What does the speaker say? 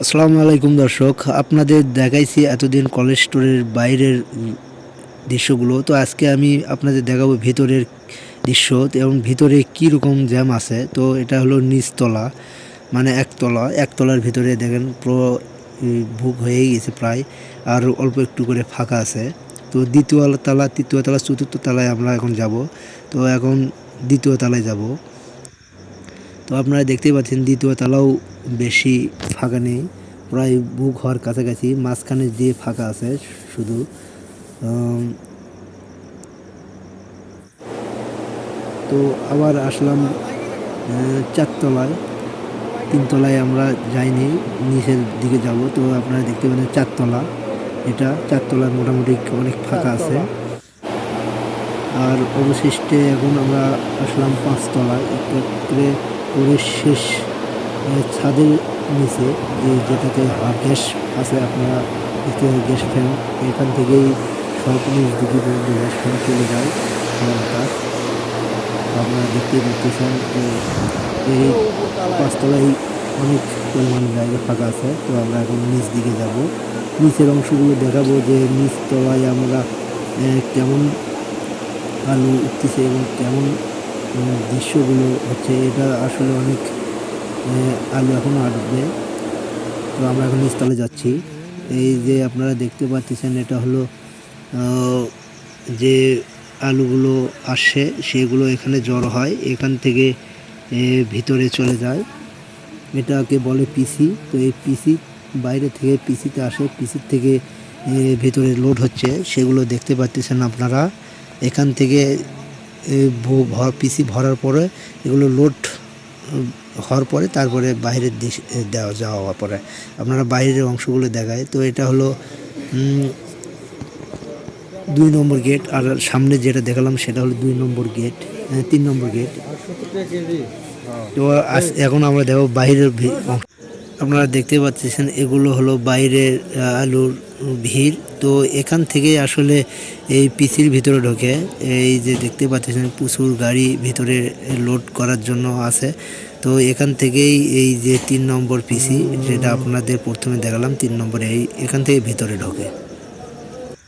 আসসালামু আলাইকুম দর্শক, আপনাদের দেখাইছি এতদিন কলেজ স্টোরের বাইরের দৃশ্যগুলো। তো আজকে আমি আপনাদের দেখাবো ভিতরের দৃশ্য এবং ভিতরে কী রকম জ্যাম আছে। তো এটা হলো নিচতলা মানে একতলা একতলার ভিতরে দেখেন পুরো বুক হয়েই গেছে প্রায়, আর অল্প একটু করে ফাঁকা আছে। তো দ্বিতীয় তলা, তৃতীয় তলা, চতুর্থ তলায় আমরা এখন যাব। তো এখন দ্বিতীয় তলায় যাব। তো আপনারা দেখতেই পাচ্ছেন দ্বিতীয় তলাও বেশি ফাঁকা নেই। প্রায় বুক হওয়ার কাছাকাছি মাঝখানে যে ফাঁকা আছে শুধু তো আবার আসলাম চারতলায়। তিনতলায় আমরা যাইনি নিচের দিকে যাব। তো আপনারা দেখতে পাচ্ছেন চারতলা। এটা চারতলায় মোটামুটি অনেক ফাঁকা আছে। আর অবশিষ্টে এখন আমরা আসলাম পাঁচতলায়। একটু একটু করে করে শেষ আহ, ছাদের নিচে যে যেটাতে গ্যাস আছে আপনারা দেখতে গ্যাস ফ্যান এখান থেকেই সব দিকে পর্যন্ত গ্যাস ফ্যান চলে যায় তো আপনারা দেখতেই পাচ্ছেন এই পাঁচতলায় অনেক পরিমাণ জায়গা ফাঁকা আছে, তো আমরা এখন নিচ দিকে যাব। নিচের অংশগুলো দেখাবো যে নিচ তলায় আমরা কেমন আলু উঠতেছে এবং কেমন দৃশ্যগুলো হচ্ছে। এটা আসলে অনেক আলু এখনও আসবে। তো আমরা এখন নিচতলে যাচ্ছি। এই যে আপনারা দেখতে পাচ্ছেন, এটা হলো যে আলুগুলো আসে সেগুলো এখানে জড়ো হয়। এখান থেকে ভিতরে চলে যায়। এটাকে বলে পিসি তো এই পিসি বাইরে থেকে পিসিতে আসে। পিসির থেকে ভেতরে লোড হচ্ছে। সেগুলো দেখতে পাচ্ছেন আপনারা। এখান থেকে পিসি ভরার পরে এগুলো লোড হওয়ার পরে তারপরে বাইরের দিশ দেওয়া, যাওয়া পরে আপনারা বাইরের অংশগুলো দেখায় তো এটা হলো দুই নম্বর গেট আর সামনে যেটা দেখালাম সেটা হলো দুই নম্বর গেট তিন নম্বর গেট তো এখন আমরা দেখো বাইরের অংশ। আপনারা দেখতে পাচ্ছেন, এগুলো হলো বাইরের আলুর ভিড়। তো এখান থেকে আসলে এই পিসির ভিতরে ঢোকে। এই যে দেখতে পাচ্ছেন, প্রচুর গাড়ি ভিতরে লোড করার জন্য আছে। তো এখান থেকেই এই যে তিন নম্বর পিসি, যেটা আপনাদের প্রথমে দেখালাম, তিন নম্বরে এই এখান থেকে ভিতরে ঢোকে।